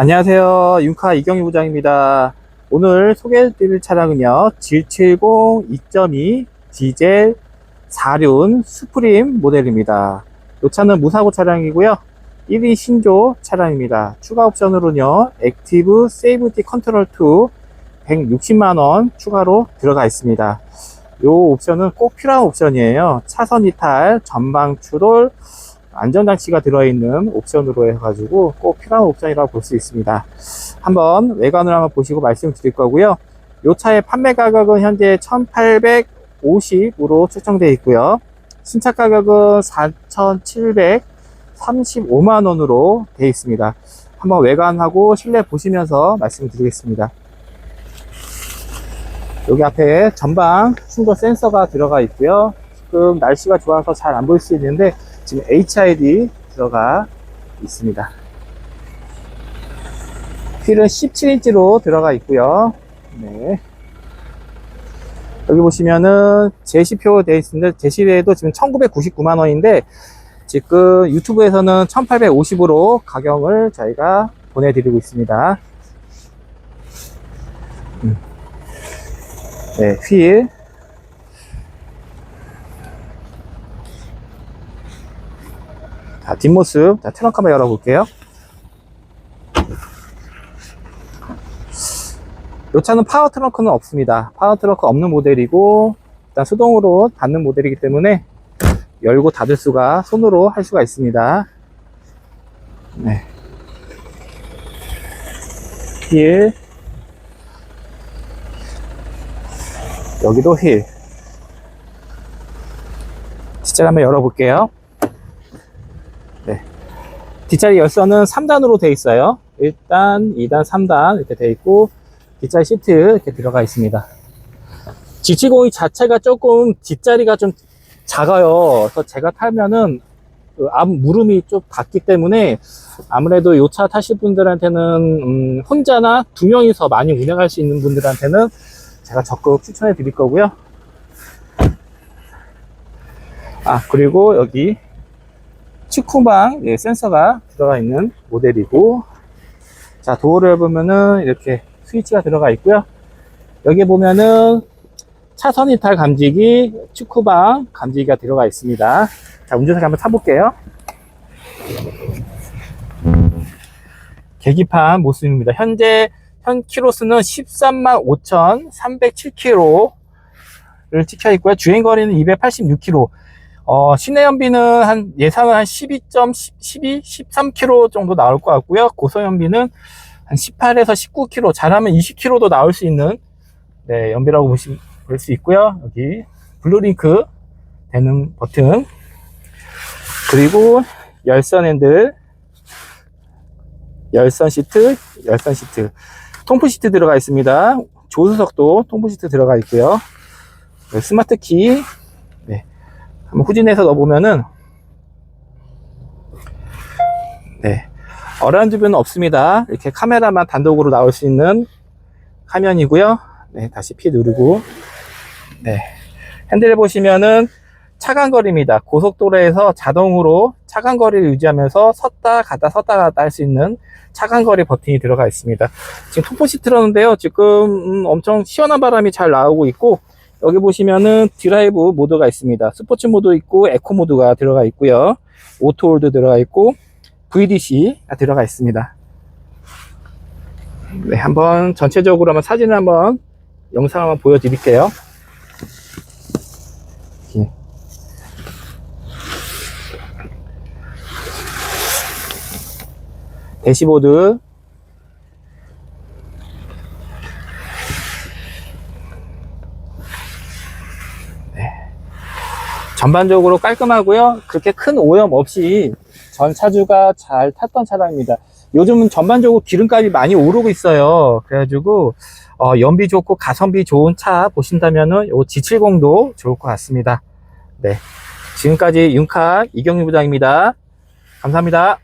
안녕하세요. 윤카 이경희 부장입니다. 오늘 소개해드릴 차량은요. G70 2.2 디젤 4륜 스프림 모델입니다. 이 차는 무사고 차량이고요. 1위 신조 차량입니다. 추가 옵션으로는요. 액티브 세이브티 컨트롤 2 160만원 추가로 들어가 있습니다. 이 옵션은 꼭 필요한 옵션이에요. 차선 이탈, 전방 추돌, 안전장치가 들어있는 옵션으로 해가지고 꼭 필요한 옵션이라고 볼 수 있습니다. 한번 외관을 한번 보시고 말씀드릴 거고요. 이 차의 판매 가격은 현재 1850으로 책정되어 있고요. 신차 가격은 4735만원으로 되어 있습니다. 한번 외관하고 실내 보시면서 말씀드리겠습니다. 여기 앞에 전방 충돌 센서가 들어가 있고요. 지금 날씨가 좋아서 잘 안 보일 수 있는데 지금 HID 들어가 있습니다. 휠은 17인치로 들어가 있고요. 네. 여기 보시면은 제시표 되어 있는데 제시에도 지금 1999만 원인데 지금 유튜브에서는 1850으로 가격을 저희가 보내드리고 있습니다. 음. 네, 휠 자, 뒷모습. 자, 트렁크 한번 열어볼게요. 이 차는 파워 트렁크는 없습니다. 파워 트렁크 없는 모델이고, 일단 수동으로 닫는 모델이기 때문에 열고 닫을 수가 손으로 할 수가 있습니다. 네. 휠. 여기도 휠. 진짜 한번 열어볼게요. 뒷자리 열선은 3단으로 되어 있어요. 1단, 2단, 3단 이렇게 되어 있고 뒷자리 시트 이렇게 들어가 있습니다. G70 자체가 조금 뒷자리가 좀 작아요. 그래서 제가 타면은 그앞 무릎이 좀 닿기 때문에 아무래도 이 차 타실 분들한테는 음, 혼자나 두 명이서 많이 운행할 수 있는 분들한테는 제가 적극 추천해 드릴 거고요. 아 그리고 여기 치쿠방 예, 센서가 들어가 있는 모델이고 자 도어를 보면은 이렇게 스위치가 들어가 있고요. 여기 보면은 차선 이탈 감지기 치쿠방 감지기가 들어가 있습니다. 자 운전석에 한번 타볼게요. 계기판 모습입니다. 현재 현 키로수는 13만 5,307km를 찍혀 있고요. 주행 거리는 286km 어, 시내 연비는 한 예상은 한 12점 12, 13km 정도 나올 것 같고요. 고속 연비는 한 18에서 19km, 잘하면 20km도 나올 수 있는 네, 연비라고 보시 볼수 있고요. 여기 블루링크 되는 버튼 그리고 열선 핸들 열선 시트, 열선 시트 통풍 시트 들어가 있습니다. 조수석도 통풍 시트 들어가 있고요. 네, 스마트 키 한번 후진해서 넣어보면은 네. 어라운드뷰는 없습니다. 이렇게 카메라만 단독으로 나올 수 있는 화면이고요. 네 다시 P 누르고. 네. 핸들 보시면은 차간거리입니다. 고속도로에서 자동으로 차간거리를 유지하면서 섰다 갔다 섰다 갔다 할 수 있는 차간거리 버튼이 들어가 있습니다. 지금 통포시 틀었는데요. 지금 음, 엄청 시원한 바람이 잘 나오고 있고 여기 보시면은 드라이브 모드가 있습니다. 스포츠 모드 있고 에코 모드가 들어가 있고요. 오토홀드 들어가 있고 VDC가 들어가 있습니다. 네, 한번 전체적으로 한번 사진을 한번 영상 한번 보여드릴게요. 이렇게. 대시보드 전반적으로 깔끔하고요. 그렇게 큰 오염 없이 전 차주가 잘 탔던 차량입니다. 요즘은 전반적으로 기름값이 많이 오르고 있어요. 그래가지고 어, 연비 좋고 가성비 좋은 차 보신다면은 요 G70도 좋을 것 같습니다. 네, 지금까지 윤카 이경유 부장입니다. 감사합니다.